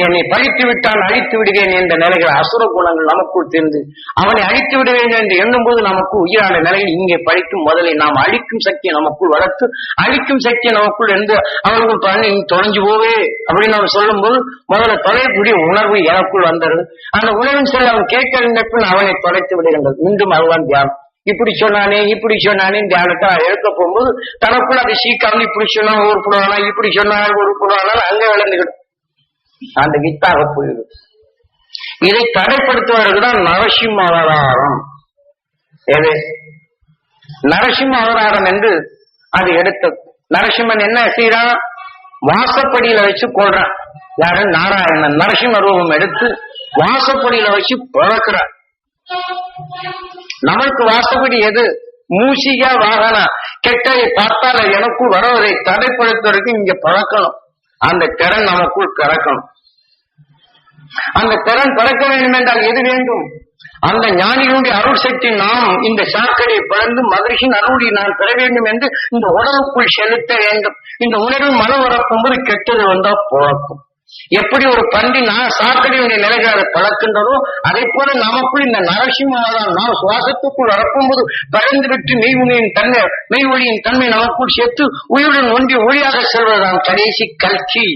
அவன் என்னை பழித்து விட்டால் அழித்து விடுவேன் என்ற நிலைகள் அசுர குணங்கள் நமக்குள் தெரிந்து அவனை அழித்து விடுவேன் என்று எண்ணும் போது நமக்கு உயிரான நிலையில் இங்கே பழிக்கும் முதலை நாம் அழிக்கும் சக்தியை நமக்குள் வளர்த்து அழிக்கும் சக்தியை நமக்குள் இருந்து அவனுக்கு பண்ணி தொலைஞ்சு போவே அப்படின்னு அவன் சொல்லும் போது முதல்ல தொலைக்கூடிய உணர்வு எனக்குள் வந்தது. அந்த உணர்வின் சொல்ல அவன் கேட்க பின் அவனை தொலைத்து விடுகின்றது. மீண்டும் அதுதான் தியானம். இப்படி சொன்னானே இப்படி சொன்னானே தியானத்தை அவன் எடுக்க போகும்போது தனக்குள்ள அதை சீக்காமல் இப்படி சொன்னா ஒரு புடுவானா இப்படி சொன்னா ஒரு புடுவானா அங்க விளந்துக்கிடும் அந்த வித்தாக போயிடும் இதை தடைப்படுத்துவதற்கு தான் நரசிம்ம அவதாரம். எது? நரசிம்ம அவதாரம் என்று அது எடுத்த நரசிம்மன் என்ன செய்யறான் வாசப்படியில வச்சு கொள்றான். யாரு? நாராயணன். நரசிம்ம ரூபம் எடுத்து வாசப்படியில வச்சு பிறக்கிறான் நமக்கு வாசப்படி எது? மூசிகா வாகனா கெட்டதை பார்த்தால எனக்கு வரவதை தடைப்படுத்துவதற்கு இங்க பழக்கணும். அந்த திறன் நமக்குள் கறக்கணும். அந்த திறன் பிறக்க வேண்டும் என்றால் எது வேண்டும்? அந்த ஞானிகளுடைய அருள் சக்தி நாம் இந்த சாக்கடையை பிறந்து மகிழ்ச்சியின் அருளை நான் பெற வேண்டும் என்று இந்த உணர்வுக்குள் செலுத்த வேண்டும். இந்த உணர்வு மனம் வரப்பும்போது கெட்டது வந்தா பிறக்கும் எப்படி ஒரு பன்றி நான் சாக்கடையுடைய நிலைகளை அதை பழக்கின்றதோ அதே போல நமக்குள் இந்த நரசிம்மதான் நாம் சுவாசத்துக்குள் வரப்பும்போது பறந்து விட்டு மெய்வுனியின் தன்மை மெய் ஒளியின் தன்மை நமக்குள் சேர்த்து உயிருடன் ஒன்றி ஒளியாக செல்வதுதான் கடைசி கல்கி.